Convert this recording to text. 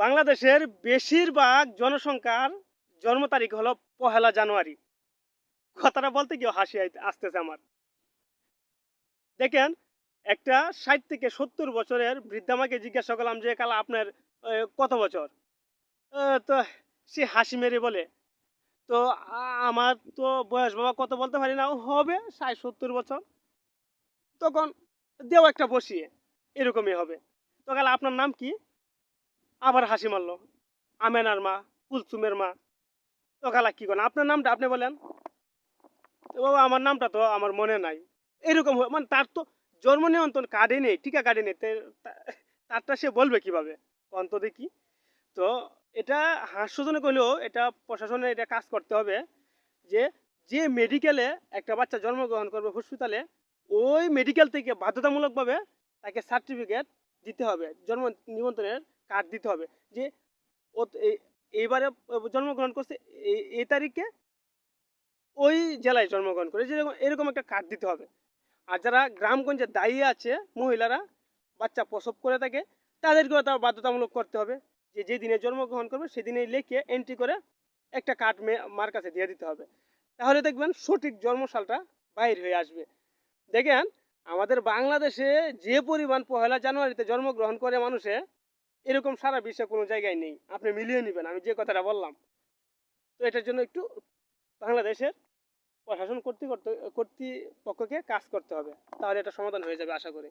বাংলাদেশের বেশিরভাগ জনসংখ্যার জন্ম তারিখ হলো পহেলা জানুয়ারি। কথাটা বলতে গিয়ে হাসি আসতেছে আমার। দেখেন, একটা ষাট থেকে সত্তর বছরের বৃদ্ধামাকে জিজ্ঞাসা করলাম যে, কাল আপনার কত বছর? তো সে হাসি মেরে বলে, তো আমার তো বয়স বাবা কত বলতে পারি না হবে ষাট, সত্তর বছর। তখন দেও একটা বসিয়ে, এরকমই হবে। তো কাল আপনার নাম কি? আবার হাসি মারলো। আমেনার মা, কুলসুমের মা। তো কালা কি করেন? আপনার নামটা আপনি বলেন। তো বাবা, আমার নামটা তো আমার মনে নাই। এরকম মানে তার তো জন্ম নিয়ন্ত্রণ কার্ডে নেই, টিকা কার্ডে নেই। তারটা সে বলবে কীভাবে? অন্ত দেখি। তো এটা হাস্যজনক হলেও এটা প্রশাসনের এটা কাজ করতে হবে যে যে মেডিকেলে একটা বাচ্চা জন্মগ্রহণ করবে হসপিটালে ওই মেডিকেল থেকে বাধ্যতামূলকভাবে তাকে সার্টিফিকেট দিতে হবে জন্ম নিবন্ধনের কার্ড দিতে হবে যে ও এই- এইবারে জন্মগ্রহণ করছে, এই- তারিখে ওই জেলায় জন্মগ্রহণ করে যেরকম এরকম একটা কার্ড দিতে হবে। আর যারা গ্রামগঞ্জে দায়ী আছে, মহিলারা, বাচ্চা প্রসব করে থাকে, তাদেরকেও তার বাধ্যতামূলক করতে হবে যে যে দিনে জন্মগ্রহণ করবে, সেদিনেই লিখে এন্ট্রি করে একটা কার্ড মার কাছে দিয়ে দিতে হবে। তাহলে দেখবেন সঠিক জন্মসালটা বাইর হয়ে আসবে। দেখেন, আমাদের বাংলাদেশে যে পরিমাণ পহেলা জানুয়ারিতে জন্মগ্রহণ করে মানুষে এরকম সারা বিশ্বে কোনো জায়গায় নেই। আপনি মিলিয়ে নেবেন, আমি যে কথাটা বললাম। তো এটার জন্য একটু বাংলাদেশের প্রশাসন কর্তৃপক্ষ কর্তৃপক্ষকে কাজ করতে হবে। তাহলে এটা সমাধান হয়ে যাবে, আশা করি।